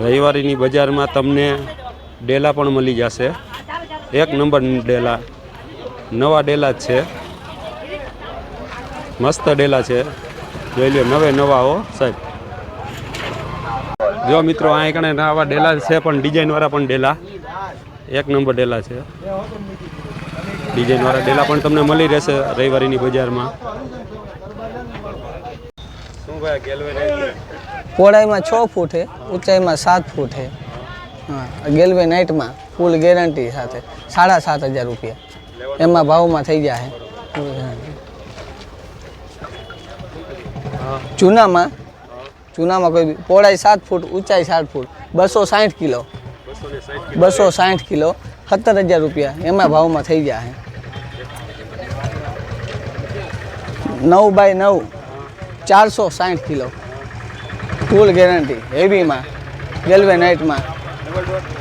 રવિવારીની બજારમાં તમને ડેલા પણ મળી જશે. એક નંબર ડેલા. નવા ડેલા જ છે. મસ્ત ડેલા છે. જોઈ લ્યો, નવે નવા હો, સાહેબ. જો મિત્રો, આ કણે આવા ડેલા છે, પણ ડિઝાઇનવાળા પણ ડેલા. એક નંબર ડેલા છે. ડિઝાઇનવાળા ડેલા પણ તમને મળી રહેશે રવિવારીની બજારમાં. પહોળાઈમાં છ ફૂટ છે ઊંચાઈમાં સાત ફૂટ છે હા ગેલવે નાઇટમાં ફૂલ ગેરંટી સાથે સાડા સાત હજાર રૂપિયા. એમાં ભાવમાં થઈ જાય. ચૂનામાં ચૂનામાં કોઈ બી- પહોળાઈ સાત ફૂટ ઊંચાઈ સાત ફૂટ બસો સાઠ કિલો. બસો સાઠ કિલો. સત્તર હજાર રૂપિયા એમાં ભાવમાં થઈ જાય. નવ બાય નવ. ચારસો સાઠ કિલો. ફૂલ ગેરંટી હેવીમાં રેલવે નાઇટમાં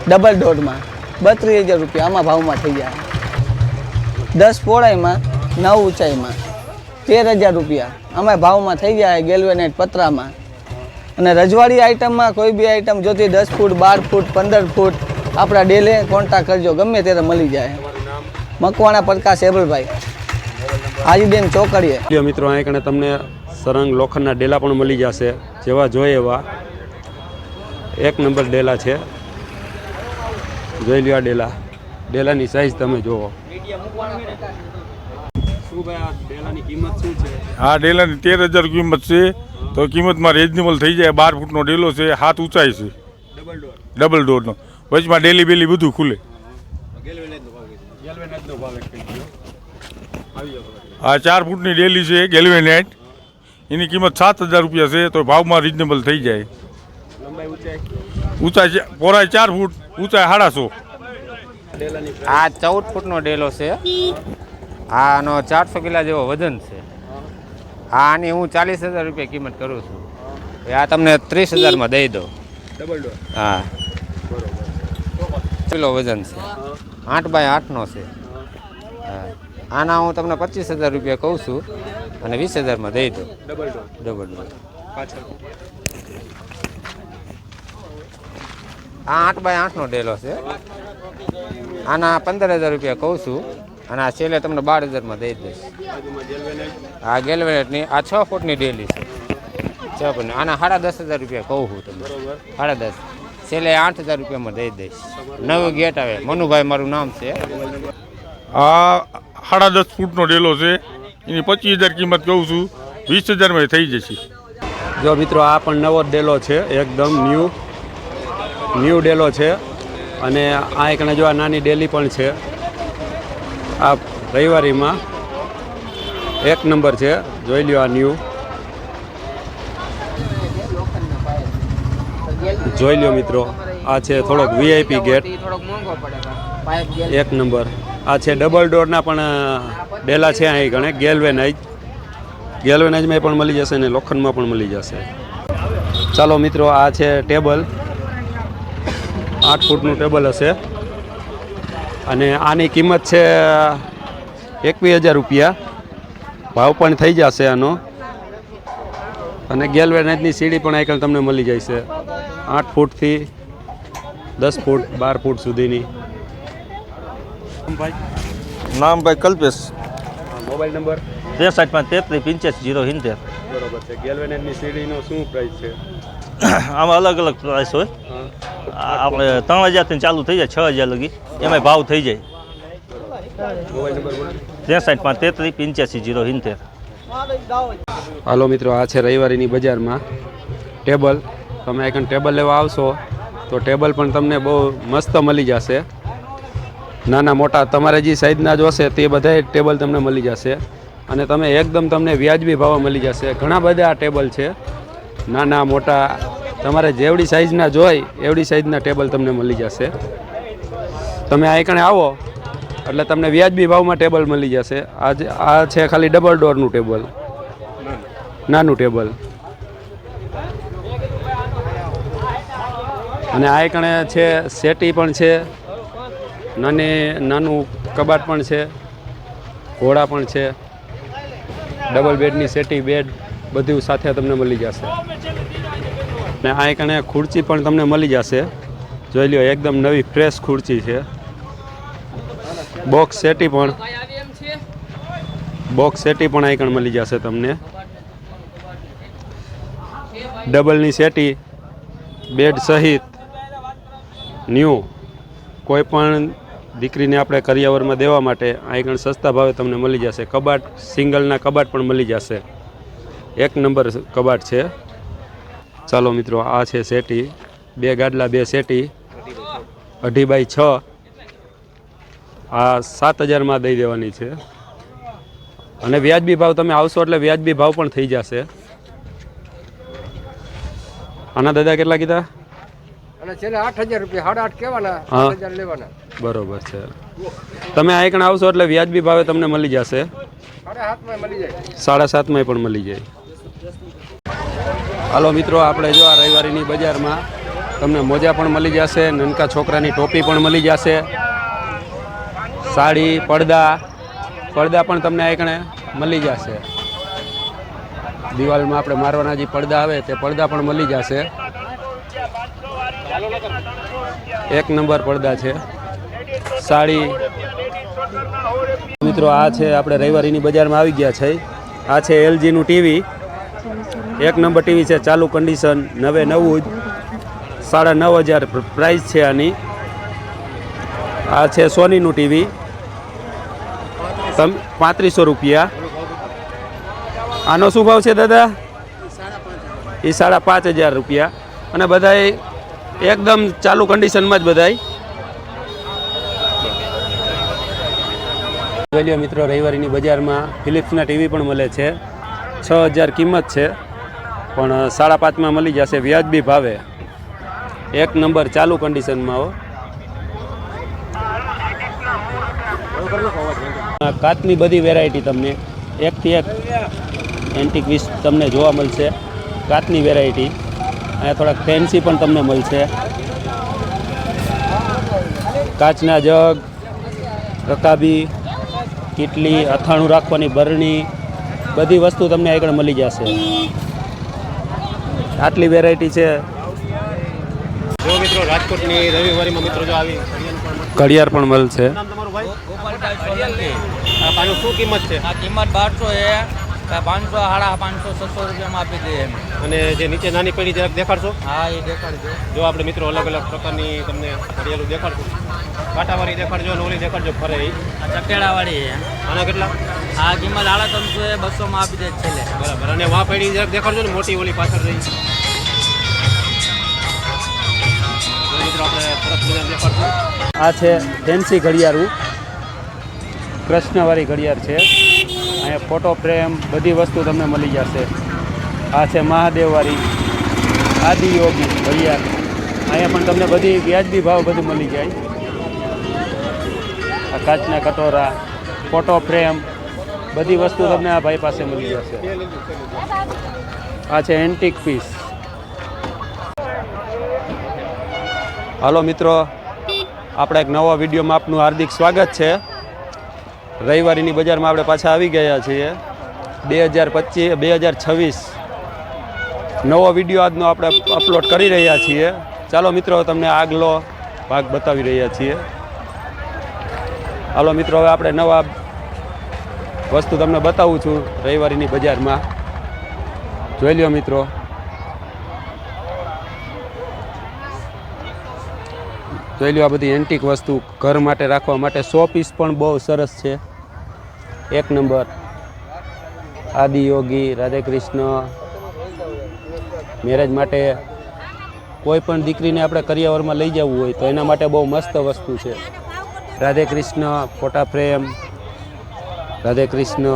ડબલ ડોટમાં બત્રીસ હજાર રૂપિયા આમાં ભાવમાં થઈ જાય. દસ પોળાઈમાં નવ ઊંચાઈમાં. તેર હજાર રૂપિયા આમાં ભાવમાં થઈ જાય ગેલવે નાઇટ પતરામાં. અને રજવાડી આઇટમમાં કોઈ બી આઇટમ જોતી દસ ફૂટ, બાર ફૂટ, પંદર ફૂટ, આપણા ડેલે કોન્ટેક્ટ કરજો. ગમે ત્યારે મળી જાય. મકવાણા, પ્રકાશ, એબલભાઈ. હાજીબેન ચોકડીએ. મિત્રો અહીં તમને સરંગ લોખંડના ડેલા પણ મળી જશે જેવા જોઈએ એવા. એક નંબર ડેલા છે. જોઈ લ્યો આ ડેલા. ડેલાની સાઈઝ તમે જુઓ. હા ડેલાની તેર હજાર કિંમત છે. તો કિંમતમાં રેઝનેબલ થઈ જાય. બાર ફૂટનો ડેલો છે. હાથ ઊંચાઈ છે. ડબલ ડોરનો વચમાં ડેલી બેલી બધું ખુલે. આ ચાર ફૂટની ડેલી છે. ગેલ્વેનાઇટ એની કિંમત સાત હજાર રૂપિયા છે તો ભાવમાં રિઝનેબલ થઈ જાય. ઊંચાઈ? પહોળાઈ ચાર ફૂટ ઊંચાઈ સાડાસો. આ ચૌદ ફૂટનો ડેલો છે. આનો ચારસો કિલા જેવો વજન છે. આ આની હું ચાલીસ હજાર રૂપિયા કિંમત કરું છું. એ આ તમને ત્રીસ હજારમાં દઈ દો ડબલ હા. કિલો વજન છે. આઠ બાય આઠનો છે. હા. આના હું તમને પચીસ હજાર રૂપિયા કહું છું. અને વીસ હજારમાં દઈ દો. ડબલ ડોર ડબલ ડોર પાછળ. આ આઠ બાય આઠનો ડેલો છે. આના પંદર હજાર રૂપિયા કહું છું. અને આ છેલ્લે તમને બાર હજારમાં દઈ દઈશ. આ ગેલવેનેટની આ છ ફૂટની ડેલી છે. છ ફૂટની આના સાડા દસ હજાર રૂપિયા કહું છું તમને. સાડા દસ. છેલ્લે આઠ હજાર રૂપિયામાં દઈ દઈશ. નવું ગેટ આવે. મનુભાઈ મારું નામ છે. આ સાડા દસ ફૂટનો ડેલો છે. એની પચીસ હજાર કિંમત કહું છું. વીસ હજારમાં થઈ જશે. જો મિત્રો આ પણ નવો ડેલો છે એકદમ ન્યૂ ન્યૂ ડેલો છે. અને આ એક જો આ નાની ડેલી પણ છે. આ રવિવારીમાં એક નંબર છે. જોઈ લ્યો આ ન્યૂ જોઈ લ્યો મિત્રો આ છે થોડોક વીઆઈપી ગેટ. એક નંબર. આ છે ડબલ ડોરના પણ ડેલા છે અહીં ગણે ગેલવેનાઇઝ ગેલવેનાઇઝમાં પણ મળી જશે ને લોખંડમાં પણ મળી જશે. ચાલો મિત્રો, આ છે ટેબલ. આઠ ફૂટનું ટેબલ હશે. અને આની કિંમત છે એકવીસ હજાર રૂપિયા. ભાવ પણ થઈ જશે આનો. અને ગેલવેનાઇઝની સીડી પણ આજકાલ તમને મળી છે આઠ ફૂટથી દસ ફૂટ, બાર ફૂટ સુધીની. નામ ભાઈ કલ્પેશ. Mobile number? ત્રેસઠ પાંચ તેત્રીસ પંચ્યાસી જીરો સિત્તેર. બરોબર છે. ગેલવેનની સીડીનો શું પ્રાઇસ છે? આમાં અલગ અલગ પ્રાઇસ હોય. આ આપણે ત્રણ હજારથી ચાલુ થઈ જાય છ હજાર લગી. એમાં ભાવ થઈ જાય. મોબાઈલ નંબર ત્રેસઠ પાંચ તેત્રીસ પંચ્યાસી જીરો સિત્તેર. હાલો મિત્રો આ છે રવિવારીની બજારમાં ટેબલ. તમે એક ટેબલ લેવા આવશો તો ટેબલ પણ તમને બહુ મસ્ત મળી જશે. નાના મોટા તમારે જે સાઈઝના જોશે તે બધા ટેબલ તમને મળી જશે. અને તમે એકદમ તમને વ્યાજબી ભાવે મળી જશે. ઘણા બધા ટેબલ છે. નાના, મોટા, તમારે જેવડી સાઈઝના જોઈ એવડી સાઈઝના ટેબલ તમને મળી જશે. તમે આ કણે આવો, એટલે તમને વ્યાજબી ભાવમાં ટેબલ મળી જશે. આ આ છે ખાલી ડબલ ડોરનું ટેબલ. નાનું ટેબલ. અને આ કણે છે, સેટી પણ છે. નાની, નાનું કબાટ પણ છે, ઘોડા પણ છે ડબલ બેડની સેટી બેડ બધું સાથે તમને મળી જશે. ને આ કણે ખુરચી પણ તમને મળી જશે. જોઈ લ્યો, એકદમ નવી ફ્રેશ ખુરચી છે. બોક્સ સેટી પણ બોક્સ સેટી પણ આઈકણ મળી જશે તમને. ડબલની સેટી બેડ સહિત ન્યૂ કોઈ પણ દીકરીને આપણે કરિયાવરમાં દેવા માટે આઈકણ સસ્તા ભાવે તમને મળી જશે. કબાટ સિંગલના કબાટ પણ મળી જશે. એક નંબર કબાટ છે. ચાલો મિત્રો આ છે સેટી. બે ગાડલા બે સેટી. અઢી બાય છ. આ સાત હજારમાં દઈ દેવાની છે. અને વ્યાજબી ભાવ તમે આવશો એટલે વ્યાજબી ભાવ પણ થઈ જશે. આના દાદા કેટલા કીધા? અને છેલ્લે આઠ હજાર રૂપિયા સાડા આઠ કહેવાના લેવાના. બરોબર છે. તમે આ આઈકણ આવશો એટલે વ્યાજબી ભાવે તમને મળી જશે. સાડા સાતમાંય પણ મળી જાય. હાલો મિત્રો, આપણે જો આ રવિવારીની બજારમાં તમને મોજા પણ મળી જશે, નનકા છોકરાની ટોપી પણ મળી જશે. સાડી, પડદા પડદા પણ તમને એકણે મળી જશે. દિવાલમાં આપણે મારવાના જે પડદા આવે તે પડદા પણ મળી જશે. એક નંબર પડદા છે. સાડી. મિત્રો, આ છે આપણે રવિવારીની બજારમાં આવી ગયા છે. આ છે એલજીનું ટીવી. એક નંબર ટીવી છે, ચાલુ કન્ડિશન નવે નવું જ. સાડા નવ હજાર પ્રાઇસ છે આની. આ છે સોનીનું ટીવી. તમ, પાંત્રીસો રૂપિયા. આનો શું ભાવ છે દાદા? એ સાડા પાંચ હજાર રૂપિયા. અને બધાય એકદમ ચાલુ કન્ડિશનમાં જ બધાય. જોઈ લ્યો મિત્રો, રવિવારીની બજારમાં ફિલિપ્સના ટીવી પણ મળે છે. છ હજાર કિંમત છે, પણ સાડા પાંચમાં મળી જશે વ્યાજબી ભાવે. એક નંબર ચાલુ કન્ડિશનમાં હો. કાચની બધી વેરાયટી તમને. એકથી એક એન્ટિક વીસ તમને જોવા મળશે. કાચની વેરાયટી અહીંયા થોડાક ફેન્સી પણ તમને મળશે. કાચના જગ, રકાબી કીટલી અથાણું રાખવાની બરણી બધી વસ્તુ તમને આગળ મળી જશે. આટલી વેરાયટી છે. જો મિત્રો રાજકોટની રવિવારીમાં મિત્રો જો આવી ઘડિયાળ પણ મળશે નામ આ પાનું શું કિંમત છે? આ કિંમત બારસો છે. પાંચસો સાડા પાંચસો છસો રૂપિયામાં આપી દઈએ અને જે નીચે નાની પેઢી જરાક દેખાડશો? હા એ દેખાડજો. જો આપણે મિત્રો અલગ અલગ પ્રકારની તમને ઘડિયાળું દેખાડશું. કાંટાવાળી દેખાડજો અને ઓલી દેખાડજો ફરે એ ચકેડાવાળી છે. આના કેટલા? આ કિંમત એ બસોમાં આપી દે છે છેલ્લે. બરાબર. અને વા જરાક દેખાડજો ને મોટી ઓલી પાછળ રહી. મિત્રો આપણે સરસ મજાનું દેખાડશું. આ છે ફેન્સી ઘડિયાળું કૃષ્ણવાળી ઘડિયાળ છે. અહીંયા ફોટો ફ્રેમ બધી વસ્તુ તમને મળી જશે. આ છે મહાદેવવાળી આદિયોગી ઘડિયાળ. અહીંયા પણ તમને બધી વ્યાજબી ભાવ બધું મળી જાય. આ કાચના કટોરા ફોટો ફ્રેમ બધી વસ્તુ તમને આ ભાઈ પાસે મળી જશે. આ છે એન્ટિક પીસ હાલો મિત્રો, આપણે એક નવા વિડીયોમાં આપનું હાર્દિક સ્વાગત છે. રવિવારીની બજારમાં આપણે પાછા આવી ગયા છીએ. બે હજાર પચીસ બે હજાર છવ્વીસ. નવો વીડિયો આજનો આપણે અપલોડ કરી રહ્યા છીએ. ચાલો મિત્રો, તમને આગલો ભાગ બતાવી રહ્યા છીએ. હાલો મિત્રો, હવે આપણે નવા વસ્તુ તમને બતાવું છું રવિવારીની બજારમાં. જોઈ લ્યો મિત્રો. જોઈ લો આ બધી એન્ટિક વસ્તુ ઘર માટે રાખવા માટે સો પીસ પણ બહુ સરસ છે. એક નંબર. આદિયોગી રાધે કૃષ્ણ. મેરેજ માટે કોઈ પણ દીકરીને આપણે કરિયાવરમાં લઈ જવું હોય તો એના માટે બહુ મસ્ત વસ્તુ છે. રાધે કૃષ્ણ, ફોટા ફ્રેમ, રાધે કૃષ્ણ.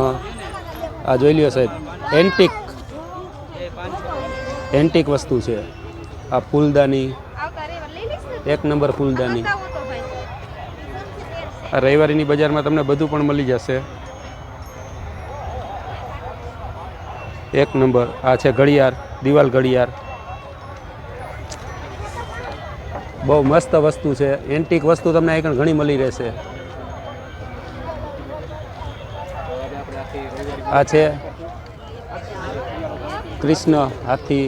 આ જોઈ લ્યો સાહેબ, એન્ટિક એન્ટિક વસ્તુ છે. આ ફૂલદાની, એક નંબર ફૂલદાની. આ રવિવારીની બજારમાં તમને બધું પણ મળી જશે. એક નંબર, આ છે ઘડિયાળ, દિવાલ ઘડિયાળ. બહુ મસ્ત વસ્તુ છે. એન્ટિક વસ્તુ તમને અહીં ઘણી મળી રહેશે. આ છે કૃષ્ણ હાથી.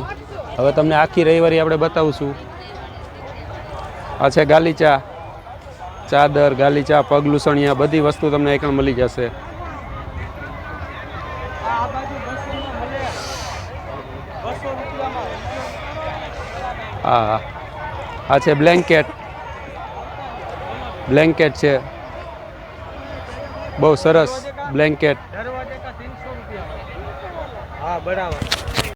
હવે તમને આખી રવિવારી આપણે બતાવશું. આ છે ગાલીચા, ચાદર, ગાલીચા પગલુસણિયા બધી વસ્તુ તમને એકણ મળી જશે. હા. આ છે બ્લેન્કેટ બ્લેન્કેટ છે. બહુ સરસ બ્લેન્કેટ હા બરાબર.